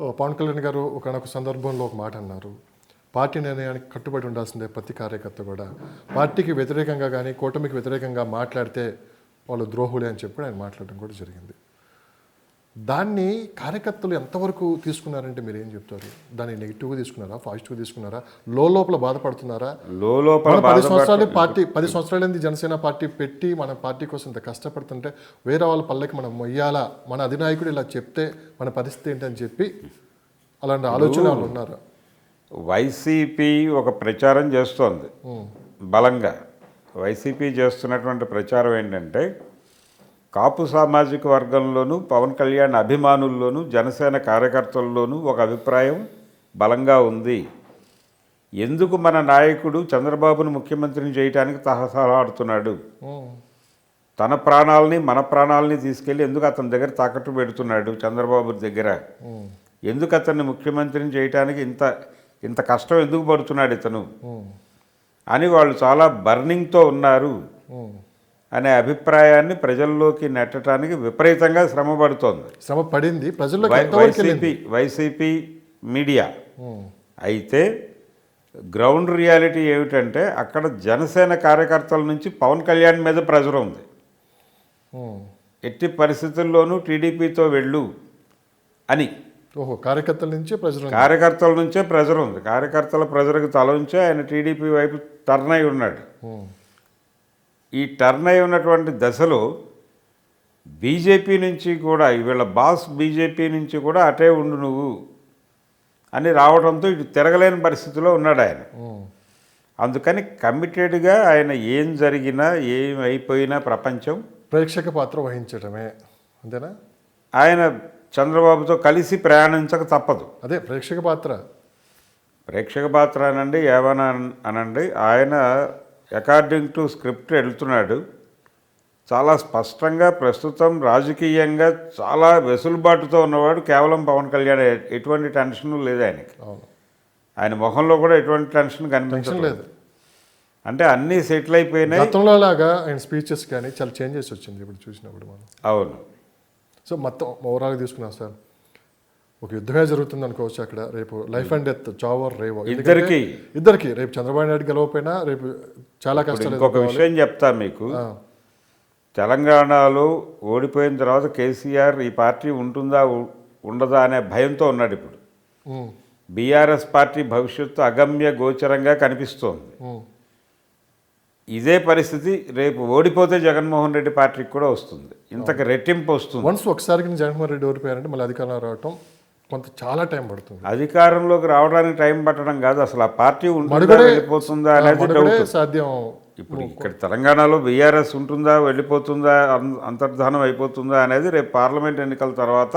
పవన్ కళ్యాణ్ గారు ఒకనొక సందర్భంలో ఒక మాట అన్నారు. పార్టీ నిర్ణయానికి కట్టుబడి ఉండాల్సిందే ప్రతి కార్యకర్త కూడా. పార్టీకి వ్యతిరేకంగా కానీ కూటమికి వ్యతిరేకంగా మాట్లాడితే వాళ్ళు ద్రోహులే అని చెప్పి ఆయన మాట్లాడడం కూడా జరిగింది. దాన్ని కార్యకర్తలు ఎంతవరకు తీసుకున్నారంటే మీరు ఏం చెప్తారు? దాన్ని నెగిటివ్గా తీసుకున్నారా? పాజిటివ్గా తీసుకున్నారా? లోపల బాధపడుతున్నారా? లోపల పది సంవత్సరాలు పార్టీ పది సంవత్సరాలైంది జనసేన పార్టీ పెట్టి మన పార్టీ కోసం ఇంత కష్టపడుతుంటే వేరే వాళ్ళ పల్లెకి మనం మొయ్యాలా? మన అధినాయకుడు ఇలా చెప్తే మన పరిస్థితి ఏంటని చెప్పి అలాంటి ఆలోచన వాళ్ళు ఉన్నారు? వైసీపీ ఒక ప్రచారం చేస్తోంది. బలంగా. వైసీపీ చేస్తున్నటువంటి ప్రచారం ఏంటంటే కాపు సామాజిక వర్గంలోనూ పవన్ కళ్యాణ్ అభిమానుల్లోనూ జనసేన కార్యకర్తల్లోనూ ఒక అభిప్రాయం బలంగా ఉంది. ఎందుకు మన నాయకుడు చంద్రబాబును ముఖ్యమంత్రిని చేయడానికి తహసలాడుతున్నాడు తన ప్రాణాలని మన ప్రాణాలని తీసుకెళ్ళి ఎందుకు అతని దగ్గర తాకట్టు పెడుతున్నాడు చంద్రబాబు దగ్గర? ఎందుకు అతన్ని ముఖ్యమంత్రిని చేయడానికి ఇంత ఇంత కష్టం ఎందుకు పడుతున్నాడు ఇతను? అని వాళ్ళు చాలా బర్నింగ్తో ఉన్నారు. అనే అభిప్రాయాన్ని ప్రజల్లోకి నెట్టడానికి విపరీతంగా శ్రమ పడుతోంది శ్రమ పడింది వెళ్ళింది వైసీపీ వైసీపీ మీడియా. ఉమ్, అయితే గ్రౌండ్ రియాలిటీ ఏమిటంటే అక్కడ జనసేన కార్యకర్తల నుంచి పవన్ కళ్యాణ్ మీద ప్రెజర్ ఉంది. ఉమ్. ఎట్టి పరిస్థితుల్లోనూ టీడీపీతో వెళ్ళు అని. ఓహో కార్యకర్తల నుంచి ప్రజలు కార్యకర్తల నుంచే ప్రెజర్ ఉంది. కార్యకర్తల ప్రెజర్కి తల ఉంచే ఆయన టీడీపీ వైపు టర్న్ అయి ఉన్నాడు. ఉమ్, ఈ టర్న్ అయి ఉన్నటువంటి దశలో బీజేపీ నుంచి కూడా వీళ్ళ బాస్ బీజేపీ నుంచి కూడా అటే ఉండు నువ్వు అని రావడంతో ఇటు తిరగలేని పరిస్థితిలో ఉన్నాడు ఆయన. అందుకని కమిటెడ్గా ఆయన ఏం జరిగినా ఏం అయిపోయినా ప్రపంచం ప్రేక్షక పాత్ర వహించడమే అంతేనా? ఆయన చంద్రబాబుతో కలిసి ప్రయాణించక తప్పదు. అదే ప్రేక్షక పాత్ర. ప్రేక్షక పాత్ర అనండి ఏమన్నా అనండి ఆయన అకార్డింగ్ టు స్క్రిప్ట్ వెళ్తున్నాడు. చాలా స్పష్టంగా ప్రస్తుతం రాజకీయంగా చాలా వెసులుబాటుతో ఉన్నవాడు కేవలం పవన్ కళ్యాణ్. ఎటువంటి టెన్షన్ లేదు ఆయనకి. ఆయన మొహంలో కూడా ఎటువంటి టెన్షన్ కనిపించలేదు లేదు. అంటే అన్నీ సెటిల్ అయిపోయినాయి. గతంలో లాగా ఆయన స్పీచెస్ కానీ చాలా చేంజెస్ వచ్చింది ఇప్పుడు చూసినప్పుడు మనం. అవును. సో మొత్తం ఓవరాల్గా తీసుకున్నాం సార్. ఒక యుద్ధమే జరుగుతుంది అనుకోవచ్చు అక్కడ రేపు లైఫ్ అండ్ డెత్ చావర్ రేవో ఇద్దరికి. ఇద్దరికి. రేపు చంద్రబాబు నాయుడు గెలవకపోయినా రేపు చాలా కష్టాలు ఇంకొక విషయం చెప్తా మీకు. తెలంగాణలో ఓడిపోయిన తర్వాత కేసీఆర్ ఈ పార్టీ ఉంటుందా ఉండదా అనే భయంతో ఉన్నాడు ఇప్పుడు. బీఆర్ఎస్ పార్టీ భవిష్యత్తు అగమ్య గోచరంగా కనిపిస్తోంది. ఇదే పరిస్థితి రేపు ఓడిపోతే జగన్మోహన్ రెడ్డి పార్టీకి కూడా వస్తుంది. ఇంతకు రెట్టింపు వస్తుంది. వన్స్ ఒకసారికి జగన్మోహన్ రెడ్డి ఓడిపోయారంటే మళ్ళీ అధికారంలో రావటం కొంత చాలా టైం పడుతుంది. అధికారంలోకి రావడానికి టైం పట్టడం కాదు అసలు ఆ పార్టీ వెళ్ళిపోతుందా అనేది సాధ్యం ఇప్పుడు ఇక్కడ తెలంగాణలో బీఆర్ఎస్ ఉంటుందా వెళ్ళిపోతుందా అంతర్ధానం అయిపోతుందా అనేది రేపు పార్లమెంట్ ఎన్నికల తర్వాత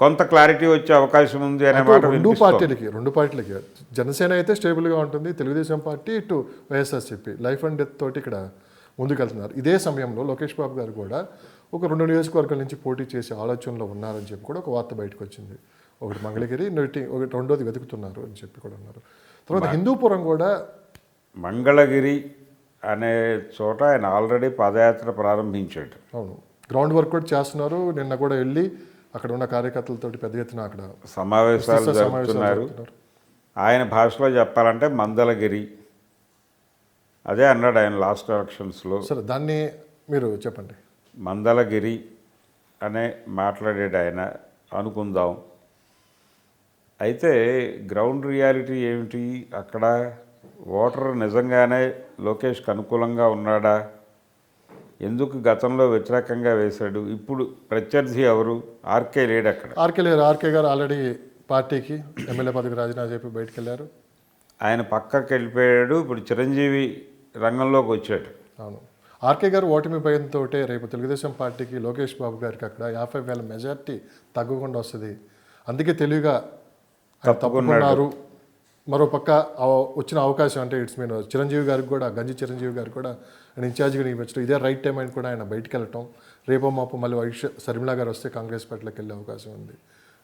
కొంత క్లారిటీ వచ్చే అవకాశం ఉంది అనే మాట రెండు. పార్టీలకి రెండు పార్టీలకి. జనసేన అయితే స్టేబుల్గా ఉంటుంది తెలుగుదేశం పార్టీ ఇటు వైఎస్ఆర్సీపీ. లైఫ్ అండ్ డెత్ తోటి ఇక్కడ ముందుకెళ్తున్నారు. ఇదే సమయంలో లోకేష్ బాబు గారు కూడా ఒక రెండు నియోజకవర్గాల నుంచి పోటీ చేసే ఆలోచనలో ఉన్నారని చెప్పి కూడా ఒక వార్త బయటకు వచ్చింది. ఒకటి మంగళగిరి నటి ఒకటి రెండోది వెతుకుతున్నారు అని చెప్పి కూడా ఉన్నారు తర్వాత హిందూపురం కూడా మంగళగిరి అనే చోట ఆయన ఆల్రెడీ పాదయాత్ర ప్రారంభించాడు. అవును. గ్రౌండ్ వర్క్ కూడా చేస్తున్నారు. నిన్న కూడా వెళ్ళి అక్కడ ఉన్న కార్యకర్తలతోటి పెద్ద ఎత్తున అక్కడ సమావేశాలు జరుపుతున్నారు. ఆయన భాషలో చెప్పాలంటే మందలగిరి. అదే అన్నాడు ఆయన లాస్ట్ ఎలక్షన్స్లో. సరే దాన్ని మీరు చెప్పండి. మందలగిరి అనే మాట్లాడాడు ఆయన అనుకుందాం. అయితే గ్రౌండ్ రియాలిటీ ఏమిటి? అక్కడ ఓటర్ నిజంగానే లోకేష్కి అనుకూలంగా ఉన్నాడా? ఎందుకు గతంలో వ్యతిరేకంగా వేశాడు? ఇప్పుడు ప్రత్యర్థి ఎవరు? ఆర్కే లేడు అక్కడ. ఆర్కే లేరు. ఆర్కే గారు ఆల్రెడీ పార్టీకి ఎమ్మెల్యే పదవికి రాజీనామా చెప్పి బయటకు వెళ్ళారు ఆయన పక్కకి వెళ్ళిపోయాడు ఇప్పుడు చిరంజీవి రంగంలోకి వచ్చాడు. అవును. ఆర్కే గారు ఓటమి భయంతో రేపు తెలుగుదేశం పార్టీకి లోకేష్ బాబు గారికి అక్కడ యాభై వేల మెజార్టీ తగ్గకుండా వస్తుంది. అందుకే తెలివిగా తప్పుకున్నారు. మరో పక్క ఆ వచ్చిన అవకాశం అంటే ఇట్స్ మీన్ చిరంజీవి గారికి కూడా గంజి చిరంజీవి గారికి కూడా ఆయన ఇన్ఛార్జ్గా నియమించడం ఇదే రైట్ టైం అని కూడా ఆయన బయటికి వెళ్ళటం రేపో మాపో మళ్ళీ వైశ్య శర్మిల గారు వస్తే కాంగ్రెస్ పార్టీలోకి వెళ్ళే అవకాశం ఉంది.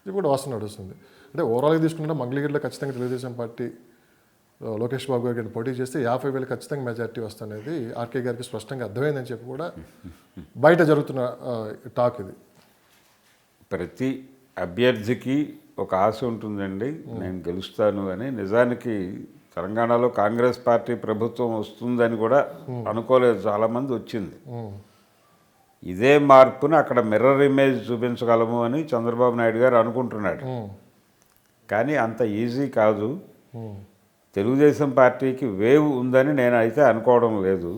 ఇది కూడా వాసన నడుస్తుంది. అంటే ఓవరాల్గా తీసుకుంటే మంగళగిరిలో ఖచ్చితంగా తెలుగుదేశం పార్టీ లోకేష్ బాబు గారికి పోటీ చేస్తే యాభై వేలు ఖచ్చితంగా మెజార్టీ వస్తుంది ఆర్కే గారికి స్పష్టంగా అర్థమైందని చెప్పి కూడా బయట జరుగుతున్న టాక్ ఇది. ప్రతి అభ్యర్థికి ఒక ఆశ ఉంటుందండి. నేను గెలుస్తాను అని. నిజానికి తెలంగాణలో కాంగ్రెస్ పార్టీ ప్రభుత్వం వస్తుందని కూడా అనుకోలేదు. చాలామంది వచ్చింది. ఇదే మార్పును అక్కడ మిర్రర్ ఇమేజ్ చూపించగలము అని చంద్రబాబు నాయుడు గారు అనుకుంటున్నాడు. కానీ అంత ఈజీ కాదు. తెలుగుదేశం పార్టీకి వేవ్ ఉందని నేను అయితే అనుకోవడం లేదు.